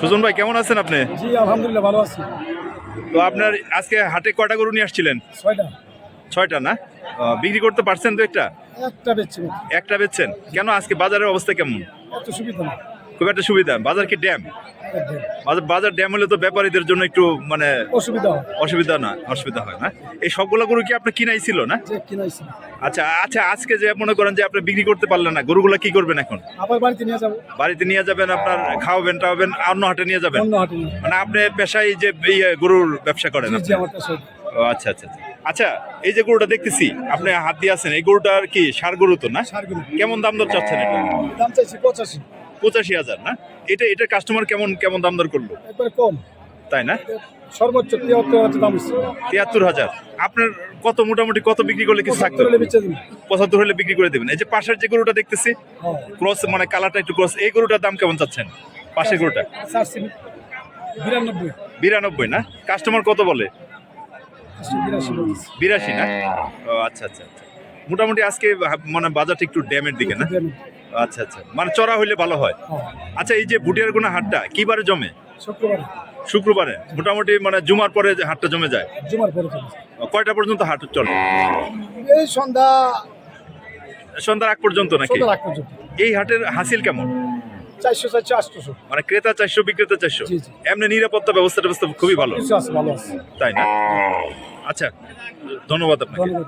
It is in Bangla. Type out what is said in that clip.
সুজন ভাই কেমন আছেন আপনি? জি আলহামদুলিল্লাহ ভালো আছি। তো আপনার আজকে হাটে কয়টা গরু নিয়ে আসছিলেন? ছয়টা। ছয়টা না? বিক্রি করতে পারছেন তো একটা? একটা বেচছেন একটা বেচছেন। কেন আজকে বাজারের অবস্থা কেমন? এত সুবিধা না। খুব একটা সুবিধা। বাজার কি ড্যাম? বাজার বাজার ড্যাম হলে তো ব্যাপারীদের জন্য একটু মানে অসুবিধা অসুবিধা না অসুবিধা হয় না। এই সবগুলো গরু কি আপনি কিনাই ছিল না? আচ্ছা আচ্ছা আজকে যে মনে করেন যে আপনি বিক্রি করতে পারলেন না গরুগুলো কি করবেন এখন? আবার বাড়িতে নিয়ে যাব। বাড়িতে নিয়ে যাবেন আপনার খাওয়াবেন টাওয়াবেন অন্য হাটে নিয়ে যাবেন? মানে আপনি পেশায় যে গরুর ব্যবসা করেন আচ্ছা আচ্ছা আচ্ছা। আচ্ছা এই যে গরুটা দেখতেছি আপনি হাত দিয়ে আছেন এই গরুটার কি সার গরু তো না? কেমন দাম দর চাচ্ছেন এটা? দাম চাইছি পঁচাশি। পঁচাশি হাজার না? এটা এটা কাস্টমার কেমন কেমন দাম দর করল? একবারে কম। তাই না? সর্বোচ্চ তিয়াত্তর হাজার দাম তিয়াত্তর হাজার। আপনার কত মোটামুটি কত বিক্রি করলে কিছু থাকতো? পঁচাত্তর হলে বিক্রি করে দেবেন। এই যে পাশের যে গরুটা দেখতেছি হ্যাঁ। ক্রস মানে কালারটা একটু ক্রস এই গরুটার দাম কেমন চাচ্ছেন? পাশের গরুটা? বিরানব্বই। বিরানব্বই না? কাস্টমার কত বলে? বিরাশি না? ও আচ্ছা আচ্ছা আচ্ছা। মোটামুটি আজকে মানে বাজারটা একটু ড্যামের দিকে না? আচ্ছা আচ্ছা। মানে চড়া হইলে ভালো হয়। হ্যাঁ। আচ্ছা এই যে ভুটিয়ার কোনো হাটটা কিবারে জমে? শুক্রবার। শুক্রবারে। মোটামুটি মানে জুমার পরে যে হাটটা জমে যায়। জুমার পরে কয়টা পর্যন্ত হাট চলে? এই সন্ধ্যা সন্ধ্যার আগ পর্যন্ত নাকি? এই হাটের হাসিল কেমন? চারশো চারশো আটশোশো। মানে ক্রেতা চারশো বিক্রেতা চারশো। এমনি নিরাপত্তা ব্যবস্থা ব্যবস্থা খুবই ভালো। তাই না? আচ্ছা ধন্যবাদ আপনাকে। ধন্যবাদ।